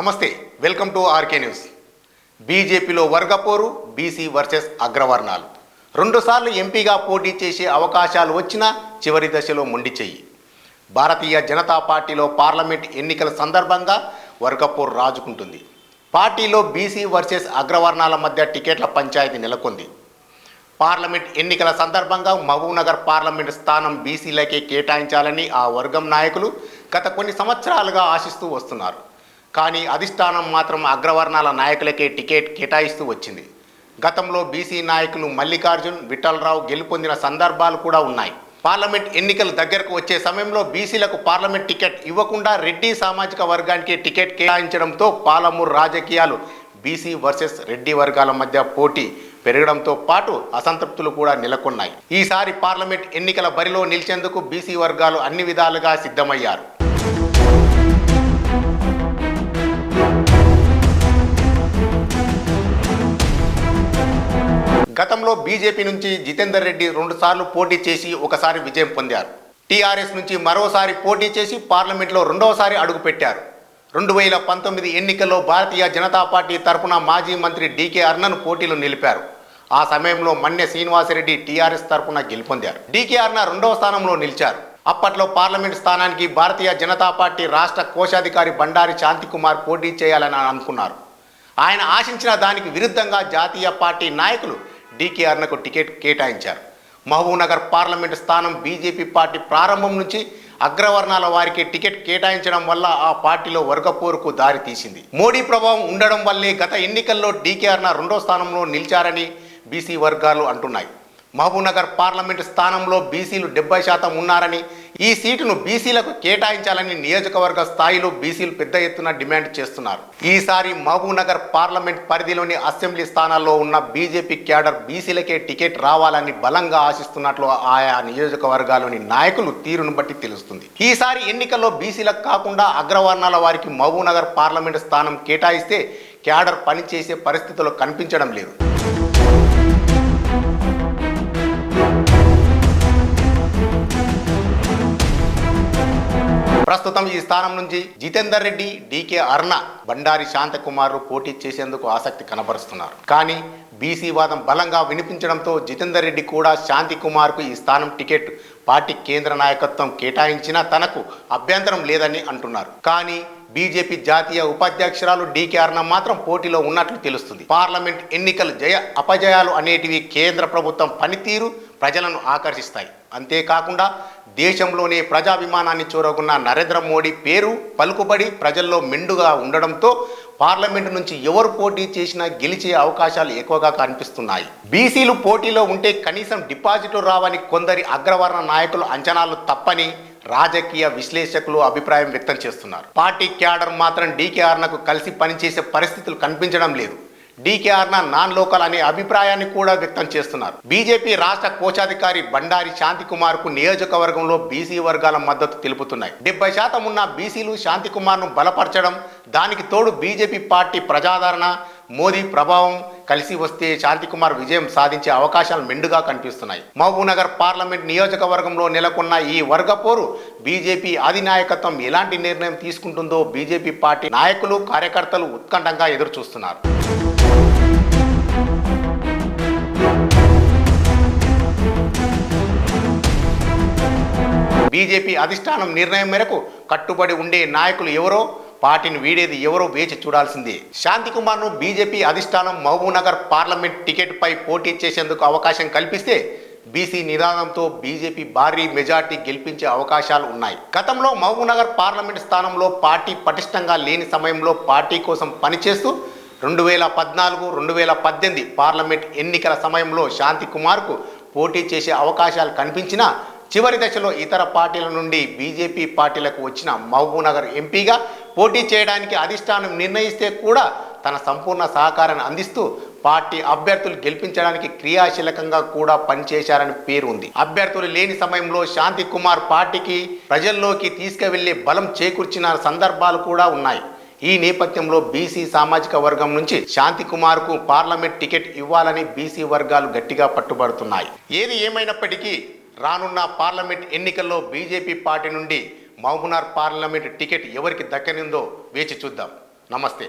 నమస్తే welcome to RK news. బీజేపీలో వర్గపోరు BC versus అగ్రవర్ణాలు. రెండుసార్లు ఎంపీగా పోటీ చేసే అవకాశాలు వచ్చినా చివరి దశలో మొండి చెయ్యి. భారతీయ జనతా పార్టీలో పార్లమెంట్ ఎన్నికల సందర్భంగా వర్గపోరు రాజుకుంటుంది. పార్టీలో బీసీ వర్సెస్ అగ్రవర్ణాల మధ్య టికెట్ల పంచాయతీ నెలకొంది. పార్లమెంట్ ఎన్నికల సందర్భంగా మహబూబ్నగర్ పార్లమెంట్ స్థానం బీసీలకే కేటాయించాలని ఆ వర్గం నాయకులు గత కొన్ని సంవత్సరాలుగా ఆశిస్తూ వస్తున్నారు. కానీ అధిష్టానం మాత్రం అగ్రవర్ణాల నాయకులకే టికెట్ కేటాయిస్తూ వచ్చింది. గతంలో బీసీ నాయకులు మల్లికార్జున్ విఠలరావు గెలుపొందిన సందర్భాలు కూడా ఉన్నాయి. పార్లమెంట్ ఎన్నికలు దగ్గరకు వచ్చే సమయంలో బీసీలకు పార్లమెంట్ టికెట్ ఇవ్వకుండా రెడ్డి సామాజిక వర్గానికి టికెట్ కేటాయించడంతో పాలమూరు రాజకీయాలు బీసీ వర్సెస్ రెడ్డి వర్గాల మధ్య పోటీ పెరగడంతో పాటు అసంతృప్తులు కూడా నెలకొన్నాయి. ఈసారి పార్లమెంట్ ఎన్నికల బరిలో నిలిచేందుకు బీసీ వర్గాలు అన్ని విధాలుగా సిద్ధమయ్యారు. గతంలో బీజేపీ నుంచి జితేందర్ రెడ్డి రెండుసార్లు పోటీ చేసి ఒకసారి విజయం పొందారు. టీఆర్ఎస్ నుంచి మరోసారి పోటీ చేసి పార్లమెంట్లో రెండవసారి అడుగుపెట్టారు. రెండు వేల పంతొమ్మిది ఎన్నికల్లో భారతీయ జనతా పార్టీ తరఫున మాజీ మంత్రి డీకే అర్ణను పోటీలో నిలిపారు. ఆ సమయంలో మన్నె శ్రీనివాసరెడ్డి టీఆర్ఎస్ తరఫున గెలుపొందారు. డీకే అర్ణ రెండవ స్థానంలో నిలిచారు. అప్పట్లో పార్లమెంట్ స్థానానికి భారతీయ జనతా పార్టీ రాష్ట్ర కోశాధికారి బండారి శాంతికుమార్ పోటీ చేయాలని అనుకున్నారు. ఆయన ఆశించిన దానికి విరుద్ధంగా జాతీయ పార్టీ నాయకులు డీకేఆర్నకు టికెట్ కేటాయించారు. మహబూబ్నగర్ పార్లమెంటు స్థానం బీజేపీ పార్టీ ప్రారంభం నుంచి అగ్రవర్ణాల వారికి టికెట్ కేటాయించడం వల్ల ఆ పార్టీలో వర్గపోరుకు దారి తీసింది. మోడీ ప్రభావం ఉండడం వల్లే గత ఎన్నికల్లో డీకేఆర్న రెండో స్థానంలో నిలిచారని బీసీ వర్గాలు అంటున్నాయి. మహబూబ్నగర్ పార్లమెంటు స్థానంలో బీసీలు డెబ్బై శాతం ఉన్నారని ఈ సీటును బీసీలకు కేటాయించాలని నియోజకవర్గ స్థాయిలో బీసీలు పెద్ద ఎత్తున డిమాండ్ చేస్తున్నారు. ఈసారి మహబూబ్నగర్ పార్లమెంట్ పరిధిలోని అసెంబ్లీ స్థానాల్లో ఉన్న బీజేపీ క్యాడర్ బీసీలకే టికెట్ రావాలని బలంగా ఆశిస్తున్నట్లు ఆయా నియోజకవర్గాల్లోని నాయకులు తీరును బట్టి తెలుస్తుంది. ఈసారి ఎన్నికల్లో బీసీలకు కాకుండా అగ్రవర్ణాల వారికి మహబూబ్నగర్ పార్లమెంట్ స్థానం కేటాయిస్తే క్యాడర్ పనిచేసే పరిస్థితులు కనిపించడం లేదు. ప్రస్తుతం ఈ స్థానం నుంచి జితేందర్ రెడ్డి డీకే అర్ణ బండారి శాంతకుమార్ పోటీ చేసేందుకు ఆసక్తి కనబరుస్తున్నారు. కానీ బీసీ వాదం బలంగా వినిపించడంతో జితేందర్ రెడ్డి కూడా శాంతి కుమార్కు ఈ స్థానం టికెట్ పార్టీ కేంద్ర నాయకత్వం కేటాయించినా తనకు అభ్యంతరం లేదని అంటున్నారు. కానీ బీజేపీ జాతీయ ఉపాధ్యక్షురాలు డీకే అర్ణ మాత్రం పోటీలో ఉన్నట్లు తెలుస్తుంది. పార్లమెంట్ ఎన్నికలు జయ అపజయాలు అనేటివి కేంద్ర ప్రభుత్వం పనితీరు ప్రజలను ఆకర్షిస్తాయి. అంతేకాకుండా దేశంలోనే ప్రజాభిమానాన్ని చూరగొన్న నరేంద్ర మోడీ పేరు పలుకుబడి ప్రజల్లో మెండుగా ఉండడంతో పార్లమెంటు నుంచి ఎవరు పోటీ చేసినా గెలిచే అవకాశాలు ఎక్కువగా కనిపిస్తున్నాయి. బీసీలు పోటీలో ఉంటే కనీసం డిపాజిట్లు రావని కొందరి అగ్రవర్ణ నాయకులు అంచనాలు తప్పని రాజకీయ విశ్లేషకులు అభిప్రాయం వ్యక్తం చేస్తున్నారు. పార్టీ క్యాడర్ మాత్రం డీకేఆర్నకు కలిసి పనిచేసే పరిస్థితులు కనిపించడం లేదు. డీకేఆర్న నాన్ లోకల్ అనే అభిప్రాయాన్ని కూడా వ్యక్తం చేస్తున్నారు. బీజేపీ రాష్ట్ర కోశాధికారి బండారి శాంతి కుమార్కు నియోజకవర్గంలో బీసీ వర్గాల మద్దతు తెలుపుతున్నాయి. డెబ్బై శాతం ఉన్న బీసీలు శాంతి కుమార్ను బలపరచడం దానికి తోడు బీజేపీ పార్టీ ప్రజాదరణ మోదీ ప్రభావం కలిసి వస్తే శాంతికుమార్ విజయం సాధించే అవకాశాలు మెండుగా కనిపిస్తున్నాయి. మహబూబ్నగర్ పార్లమెంట్ నియోజకవర్గంలో నెలకొన్న ఈ వర్గపోరు బీజేపీ అధినాయకత్వం ఎలాంటి నిర్ణయం తీసుకుంటుందో బీజేపీ పార్టీ నాయకులు కార్యకర్తలు ఉత్కంఠంగా ఎదురుచూస్తున్నారు. బీజేపీ అధిష్టానం నిర్ణయం మేరకు కట్టుబడి ఉండే నాయకులు ఎవరో పార్టీని వీడేది ఎవరో వేచి చూడాల్సిందే. శాంతి కుమార్ను బీజేపీ అధిష్టానం మహబూబ్నగర్ పార్లమెంట్ టికెట్పై పోటీ చేసేందుకు అవకాశం కల్పిస్తే బీసీ నిదానంతో బీజేపీ భారీ మెజార్టీ గెలిపించే అవకాశాలు ఉన్నాయి. గతంలో మహబూబ్నగర్ పార్లమెంట్ స్థానంలో పార్టీ పటిష్టంగా లేని సమయంలో పార్టీ కోసం పనిచేస్తూ రెండు వేల పద్నాలుగు రెండు వేల పద్దెనిమిది పార్లమెంట్ ఎన్నికల సమయంలో శాంతి కుమార్కు పోటీ చేసే అవకాశాలు కనిపించినా చివరి దశలో ఇతర పార్టీల నుండి బీజేపీ పార్టీలకు వచ్చిన మహబూబ్నగర్ ఎంపీగా పోటీ చేయడానికి అధిష్టానం నిర్ణయిస్తే కూడా తన సంపూర్ణ సహకారాన్ని అందిస్తూ పార్టీ అభ్యర్థులు గెలిపించడానికి క్రియాశీలకంగా కూడా పనిచేశారని పేరు ఉంది అభ్యర్థులు లేని సమయంలో శాంతి కుమార్ పార్టీకి ప్రజల్లోకి తీసుకువెళ్ళే బలం చేకూర్చిన సందర్భాలు కూడా ఉన్నాయి. ఈ నేపథ్యంలో బీసీ సామాజిక వర్గం నుంచి శాంతి కుమార్కు పార్లమెంట్ టికెట్ ఇవ్వాలని బీసీ వర్గాలు గట్టిగా పట్టుబడుతున్నాయి. ఏది ఏమైనప్పటికీ రానున్న పార్లమెంట్ ఎన్నికల్లో బీజేపీ పార్టీ నుండి మహబూనార్ పార్లమెంట్ టికెట్ ఎవరికి దక్కనిందో వేచి చూద్దాం. నమస్తే.